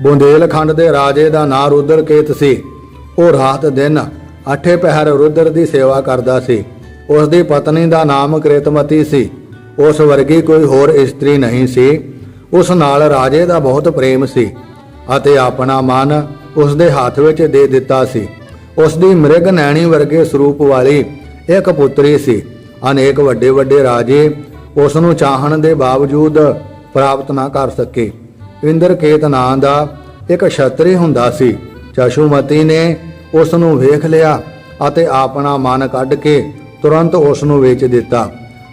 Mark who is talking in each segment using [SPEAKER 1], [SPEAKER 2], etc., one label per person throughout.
[SPEAKER 1] ਬੁੰਦੇਲਖੰਡ ਦੇ ਰਾਜੇ ਦਾ ਨਾਂ ਰੁਦਰਕੇਤ ਸੀ। ਉਹ ਰਾਤ ਦਿਨ ਅੱਠੇ ਪਹਿਰ ਰੁਦਰ ਦੀ ਸੇਵਾ ਕਰਦਾ ਸੀ। ਉਸ ਦੀ ਪਤਨੀ ਦਾ ਨਾਮ ਕ੍ਰਿਤਮਤੀ ਸੀ। ਉਸ ਵਰਗੀ ਕੋਈ ਹੋਰ ਇਸਤਰੀ ਨਹੀਂ ਸੀ। ਉਸ ਨਾਲ ਰਾਜੇ ਦਾ ਬਹੁਤ ਪ੍ਰੇਮ ਸੀ ਅਤੇ ਆਪਣਾ ਮਨ ਉਸ ਦੇ ਹੱਥ ਵਿੱਚ ਦੇ ਦਿੱਤਾ ਸੀ। ਉਸ ਦੀ ਮ੍ਰਿਗ ਨੈਣੀ ਵਰਗੇ ਸਰੂਪ ਵਾਲੀ ਇੱਕ ਪੁੱਤਰੀ ਸੀ। ਅਨੇਕ ਵੱਡੇ ਵੱਡੇ ਰਾਜੇ ਉਸ ਨੂੰ ਚਾਹਣ ਦੇ ਬਾਵਜੂਦ ਪ੍ਰਾਪਤ ਨਾ ਕਰ ਸਕੇ। ਇੰਦਰਕੇਤ ਨਾਂ ਦਾ ਇੱਕ ਛਤਰੀ ਹੁੰਦਾ ਸੀ। ਚਸ਼ੂਮਤੀ ਨੇ ਉਸ ਨੂੰ ਵੇਖ ਲਿਆ ਅਤੇ ਆਪਣਾ ਮਨ ਕੱਢ ਕੇ ਤੁਰੰਤ ਉਸ ਨੂੰ ਵੇਚ ਦਿੱਤਾ।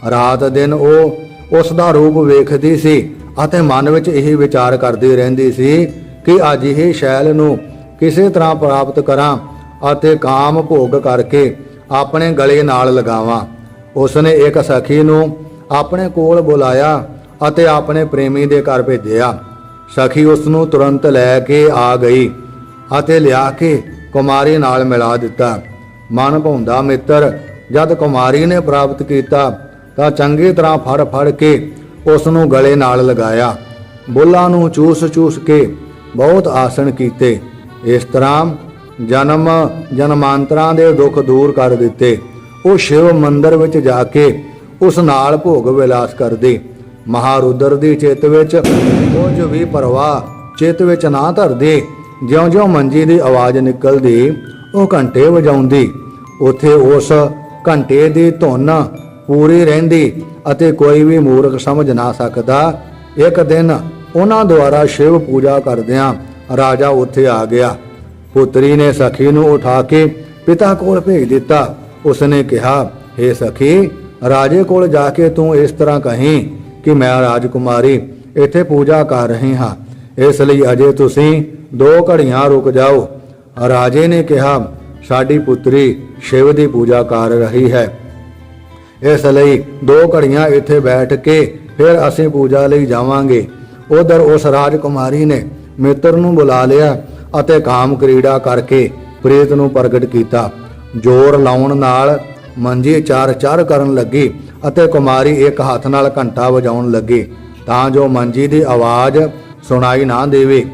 [SPEAKER 1] ਰਾਤ ਦਿਨ ਉਹ ਉਸ ਦਾ ਰੂਪ ਵੇਖਦੀ ਸੀ ਅਤੇ ਮਨ ਵਿੱਚ ਇਹ ਵਿਚਾਰ ਕਰਦੀ ਰਹਿੰਦੀ ਸੀ ਕਿ ਅਜਿਹੇ ਸ਼ੈਲ ਨੂੰ ਕਿਸੇ ਤਰ੍ਹਾਂ ਪ੍ਰਾਪਤ ਕਰਾਂ ਅਤੇ ਕਾਮ ਭੋਗ ਕਰਕੇ ਆਪਣੇ ਗਲੇ ਨਾਲ ਲਗਾਵਾਂ। ਉਸਨੇ ਇੱਕ ਸਖੀ ਨੂੰ ਆਪਣੇ ਕੋਲ ਬੁਲਾਇਆ ਅਤੇ ਆਪਣੇ ਪ੍ਰੇਮੀ ਦੇ ਘਰ ਭੇਜਿਆ। ਸਖੀ ਉਸ ਨੂੰ ਤੁਰੰਤ ਲੈ ਕੇ ਆ ਗਈ ਅਤੇ ਲਿਆ ਕੇ ਕੁਮਾਰੀ ਨਾਲ ਮਿਲਾ ਦਿੱਤਾ। ਮਨ ਭਾਉਂਦਾ ਮਿੱਤਰ, ਜਦ ਕੁਮਾਰੀ ਨੇ ਪ੍ਰਾਪਤ ਕੀਤਾ ਤਾਂ ਚੰਗੀ ਤਰ੍ਹਾਂ ਫੜ ਫੜ ਕੇ ਉਸ ਨੂੰ ਗਲੇ ਨਾਲ ਲਗਾਇਆ। ਬੁੱਲਾਂ ਨੂੰ ਚੂਸ ਚੂਸ ਕੇ ਬਹੁਤ ਆਸਣ ਕੀਤੇ। ਇਸ ਤਰ੍ਹਾਂ ਜਨਮ ਜਨਮਾਂਤਰਾਂ ਦੇ ਦੁੱਖ ਦੂਰ ਕਰ ਦਿੱਤੇ। ਉਹ ਸ਼ਿਵ ਮੰਦਰ ਵਿੱਚ ਜਾ ਕੇ ਉਸ ਨਾਲ ਭੋਗ ਵਿਲਾਸ ਕਰਦੇ ਮਹਾਰੁਦਰ ਦੀ ਚਿੱਤ ਵਿੱਚ ਕੁਝ ਵੀ ਪਰਵਾਹ, ਚਿੱਤ ਵਿੱਚ ਨਾ ਧਰਦੀ, ਜਿਉਂ-ਜਿਉਂ ਮੰਜੀ ਦੀ ਆਵਾਜ਼ ਨਿਕਲਦੀ, ਉਹ ਘੰਟੇ ਵਜਾਉਂਦੀ। ਉਥੇ ਉਸ ਘੰਟੇ ਦੀ ਧੁਨ ਪੂਰੀ ਰਹਿੰਦੀ ਅਤੇ ਕੋਈ ਵੀ ਮੂਰਖ ਸਮਝ ਨਾ ਸਕਦਾ। ਇੱਕ ਦਿਨ ਉਹਨਾਂ ਦੁਆਰਾ ਸ਼ਿਵ ਪੂਜਾ ਕਰਦਿਆਂ ਰਾਜਾ ਉੱਥੇ ਆ ਗਿਆ। ਪੁੱਤਰੀ ਨੇ ਸਖੀ ਨੂੰ ਉਠਾ ਕੇ ਪਿਤਾ ਕੋਲ ਭੇਜ ਦਿੱਤਾ। ਉਸਨੇ ਕਿਹਾ हे ਸਖੀ, ਰਾਜੇ ਕੋਲ ਜਾ ਕੇ ਤੂੰ ਇਸ ਤਰ੍ਹਾਂ ਕਹੀਂ ਕਿ ਮੈਂ ਰਾਜਕੁਮਾਰੀ ਇੱਥੇ ਪੂਜਾ ਕਰ ਰਹੀ ਹਾਂ। ਇਸ ਲਈ ਅਜੇ ਤੁਸੀਂ ਦੋ ਘੜੀਆਂ ਰੁਕ ਜਾਓ। ਰਾਜੇ ਨੇ ਕਿਹਾ, ਸਾਡੀ ਪੁੱਤਰੀ ਸ਼ਿਵ ਦੀ ਪੂਜਾ ਕਰ ਰਹੀ ਹੈ। ਇਸ ਲਈ ਦੋ ਘੜੀਆਂ ਇੱਥੇ ਬੈਠ ਕੇ ਫਿਰ ਅਸੀਂ ਪੂਜਾ ਲਈ ਜਾਵਾਂਗੇ। ਉਧਰ ਉਸ ਰਾਜਕੁਮਾਰੀ ਨੇ ਮਿੱਤਰ ਨੂੰ ਬੁਲਾ ਲਿਆ ਅਤੇ ਕਾਮ ਕ੍ਰੀੜਾ ਕਰਕੇ ਪ੍ਰੇਤ ਨੂੰ ਪ੍ਰਗਟ ਕੀਤਾ। ਜ਼ੋਰ ਲਾਉਣ ਨਾਲ ਮੰਜੀ ਚਾਰ ਚਾਰ ਕਰਨ ਲੱਗੀ। ਅਤੇ ਕੁਮਾਰੀ ਇੱਕ ਹੱਥ ਨਾਲ ਘੰਟਾ ਵਜਾਉਣ ਲੱਗੀ, ਤਾਂ ਜੋ ਮੰਜੀ ਦੀ ਆਵਾਜ਼ ਸੁਣਾਈ ਨਾ ਦੇਵੇ।